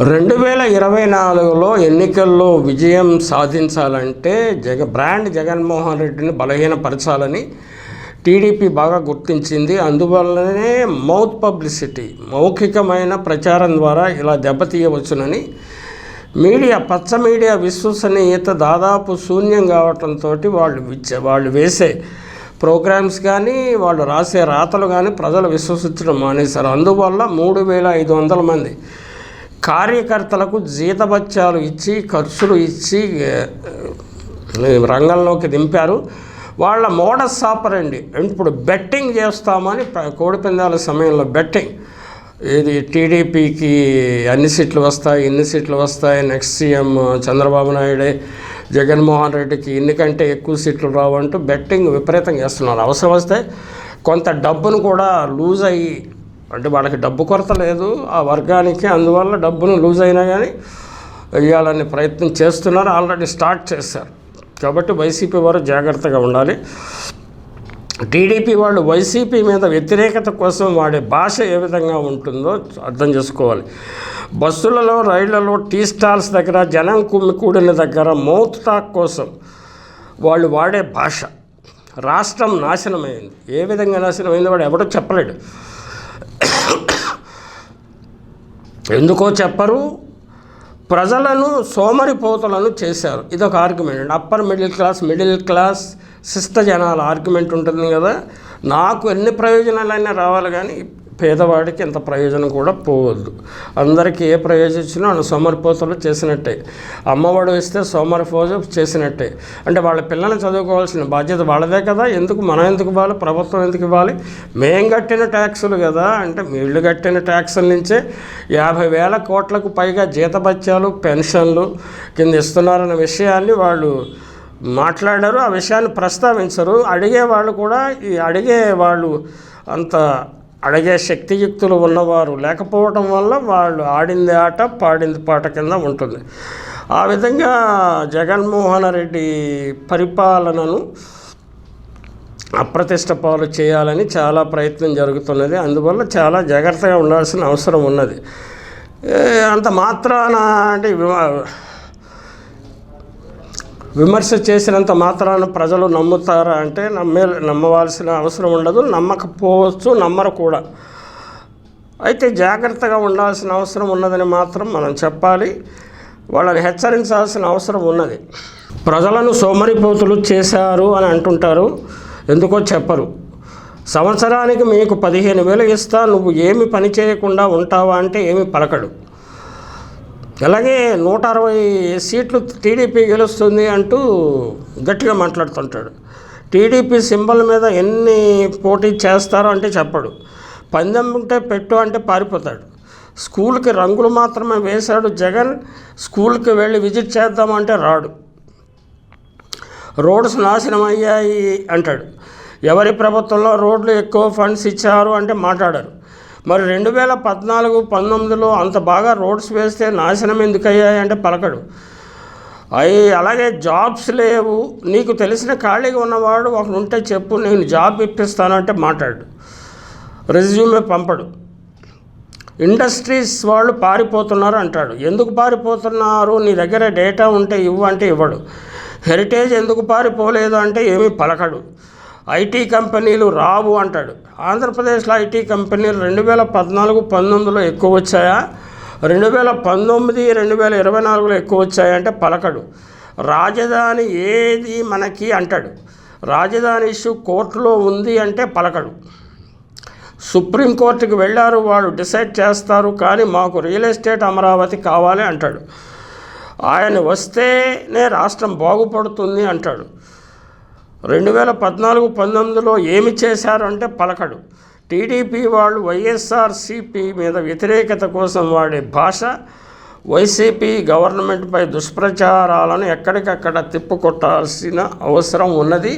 రెండు వేల ఇరవై నాలుగులో ఎన్నికల్లో విజయం సాధించాలంటే జగ బ్రాండ్ జగన్మోహన్ రెడ్డిని బలహీనపరచాలని టీడీపీ బాగా గుర్తించింది. అందువల్లనే మౌత్ పబ్లిసిటీ మౌఖికమైన ప్రచారం ద్వారా ఇలా దెబ్బతీయవచ్చునని మీడియా పచ్చ మీడియా విశ్వసనీయత దాదాపు శూన్యం కావటంతో వాళ్ళు వాళ్ళు వేసే ప్రోగ్రామ్స్ కానీ వాళ్ళు రాసే రాతలు కానీ ప్రజలు విశ్వసించడం మానేశారు. అందువల్ల మూడు వేల ఐదు వందల మంది కార్యకర్తలకు జీతభత్యాలు ఇచ్చి ఖర్చులు ఇచ్చి రంగంలోకి దింపారు. వాళ్ళ మోడస్ ఆపరండి ఇప్పుడు బెట్టింగ్ చేస్తామని కోడిపిందాల కోడిపందాల సమయంలో బెట్టింగ్. ఇది టీడీపీకి అన్ని సీట్లు వస్తాయి ఇన్ని సీట్లు వస్తాయి. నెక్స్ట్ సీఎం చంద్రబాబు నాయుడే జగన్మోహన్ రెడ్డికి ఎన్నికంటే ఎక్కువ సీట్లు రావంటూ బెట్టింగ్ విపరీతం చేస్తున్నారు. అవసరం వస్తే కొంత డబ్బును కూడా లూజ్ అయ్యి అంటే వాళ్ళకి డబ్బు కొరత లేదు ఆ వర్గానికి అందువల్ల డబ్బును లూజ్ అయినా కానీ వేయాలని ప్రయత్నం చేస్తున్నారు ఆల్రెడీ స్టార్ట్ చేశారు. కాబట్టి వైసీపీ వారు జాగ్రత్తగా ఉండాలి. టీడీపీ వాళ్ళు వైసీపీ మీద వ్యతిరేకత కోసం వాడే భాష ఏ విధంగా ఉంటుందో అర్థం చేసుకోవాలి. బస్సులలో రైళ్ళలో టీ స్టాల్స్ దగ్గర జనం కుమ్మికూడిన దగ్గర మౌత్ టాక్ కోసం వాళ్ళు వాడే భాష. రాష్ట్రం నాశనమైంది. ఏ విధంగా నాశనమైందో వాడు ఎవడో చెప్పలేడు. ఎందుకో చెప్పరు. ప్రజలను సోమరిపోతలను చేశారు. ఇదొక ఆర్గ్యుమెంట్ అండి upper middle class middle class శిష్ట జనాల ఆర్గ్యుమెంట్ ఉంటుంది కదా. నాకు ఎన్ని ప్రయోజనాలైనా రావాలి కానీ పేదవాడికి ఇంత ప్రయోజనం కూడా పోవద్దు. అందరికీ ఏ ప్రయోజనం ఇచ్చినా వాళ్ళు సోమరిపోతలు చేసినట్టే. అమ్మఒడి ఇస్తే సోమరిపోజు చేసినట్టే. అంటే వాళ్ళ పిల్లల్ని చదువుకోవాల్సిన బాధ్యత వాళ్ళదే కదా. ఎందుకు మనం ఎందుకు ఇవ్వాలి? ప్రభుత్వం ఎందుకు ఇవ్వాలి? మేం కట్టిన ట్యాక్సులు కదా. అంటే వీళ్ళు కట్టిన ట్యాక్సుల నుంచే యాభై వేల కోట్లకు పైగా జీతభత్యాలు పెన్షన్లు కింద ఇస్తున్నారన్న విషయాన్ని వాళ్ళు మాట్లాడారు. ఆ విషయాన్ని ప్రస్తావించరు. అడిగే వాళ్ళు కూడా ఈ అడిగే వాళ్ళు అంత అడిగే శక్తియుక్తులు ఉన్నవారు లేకపోవటం వల్ల వాళ్ళు ఆడింది ఆట పాడింది పాట కింద ఉంటుంది. ఆ విధంగా జగన్మోహన్ రెడ్డి పరిపాలనను అప్రతిష్ట పాలు చేయాలని చాలా ప్రయత్నం జరుగుతున్నది. అందువల్ల చాలా జాగ్రత్తగా ఉండాల్సిన అవసరం ఉన్నది. అంత మాత్రాన అంటే విమర్శ చేసినంత మాత్రాన ప్రజలు నమ్ముతారా అంటే నమ్మే నమ్మవలసిన అవసరం ఉండదు నమ్మకపోవచ్చు నమ్మరు కూడా అయితే జాగ్రత్తగా ఉండాల్సిన అవసరం ఉన్నదని మాత్రం మనం చెప్పాలి. వాళ్ళని హెచ్చరించాల్సిన అవసరం ఉన్నది. ప్రజలను సోమరిపోతులు చేశారు అని అంటుంటారు ఎందుకో చెప్పరు. సంవత్సరానికి మీకు పదిహేను వేలు ఇస్తా నువ్వు ఏమి పని చేయకుండా ఉంటావా అంటే ఏమి పలకడు. అలాగే నూట అరవై సీట్లు టీడీపీ గెలుస్తుంది అంటూ గట్టిగా మాట్లాడుతుంటాడు. టీడీపీ సింబల్ మీద ఎన్ని పోటీ చేస్తారో అంటే చెప్పడు. పందెం ఉంటే పెట్టు అంటే పారిపోతాడు. స్కూల్కి రంగులు మాత్రమే వేశాడు జగన్ స్కూల్కి వెళ్ళి విజిట్ చేద్దామంటే రాడు. రోడ్స్ నాశనం అయ్యాయి అంటాడు. ఎవరి ప్రభుత్వంలో రోడ్లు ఎక్కువ ఫండ్స్ ఇచ్చారు అంటే మాట్లాడారు. మరి రెండు వేల పద్నాలుగు పంతొమ్మిదిలో అంత బాగా రోడ్స్ వేస్తే నాశనం ఎందుకయ్యాయి అంటే పలకడు. అవి అలాగే జాబ్స్ లేవు. నీకు తెలిసిన ఖాళీగా ఉన్నవాడు ఒకడు ఉంటే చెప్పు నేను జాబ్ ఇప్పిస్తానంటే మాట్లాడు. రెజ్యూమే పంపడు. ఇండస్ట్రీస్ వాళ్ళు పారిపోతున్నారు అంటాడు. ఎందుకు పారిపోతున్నారు? నీ దగ్గర డేటా ఉంటే ఇవ్వు అంటే ఇవ్వడు. హెరిటేజ్ ఎందుకు పారిపోలేదు అంటే ఏమీ పలకడు. ఐటీ కంపెనీలు రావు అంటాడు. ఆంధ్రప్రదేశ్లో ఐటీ కంపెనీలు రెండు వేల పద్నాలుగు పంతొమ్మిదిలో ఎక్కువ వచ్చాయా? రెండు వేల పంతొమ్మిది రెండు వేల ఇరవై నాలుగులో ఎక్కువ వచ్చాయంటే పలకడు. రాజధాని ఏది మనకి అంటాడు. రాజధాని ఇష్యూ కోర్టులో ఉంది అంటే పలకడు. సుప్రీంకోర్టుకి వెళ్ళారు వాళ్ళు డిసైడ్ చేస్తారు కానీ మాకు రియల్ ఎస్టేట్ అమరావతి కావాలి అంటాడు. ఆయన వస్తేనే రాష్ట్రం బాగుపడుతుంది అంటాడు. రెండు వేల పద్నాలుగు పంతొమ్మిదిలో ఏమి చేశారు అంటే పలకడు. టీడీపీ వాళ్ళు వైఎస్ఆర్సీపీ మీద వ్యతిరేకత కోసం వాడే భాష వైసీపీ గవర్నమెంట్పై దుష్ప్రచారాలను ఎక్కడికక్కడ తిప్పుకొట్టాల్సిన అవసరం ఉన్నది.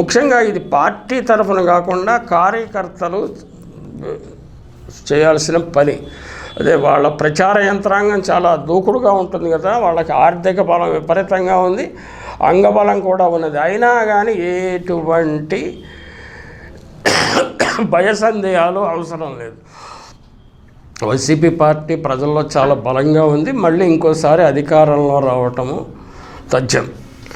ముఖ్యంగా ఇది పార్టీ తరఫున కాకుండా కార్యకర్తలు చేయాల్సిన పని. అదే వాళ్ళ ప్రచార యంత్రాంగం చాలా దూకుడుగా ఉంటుంది కదా వాళ్ళకి ఆర్థిక బలం విపరీతంగా ఉంది అంగబలం కూడా ఉన్నది. అయినా కానీ ఎటువంటి భయ సందేహాలు అవసరం లేదు. వైసీపీ పార్టీ ప్రజల్లో చాలా బలంగా ఉంది. మళ్ళీ ఇంకోసారి అధికారంలో రావటము తథ్యం.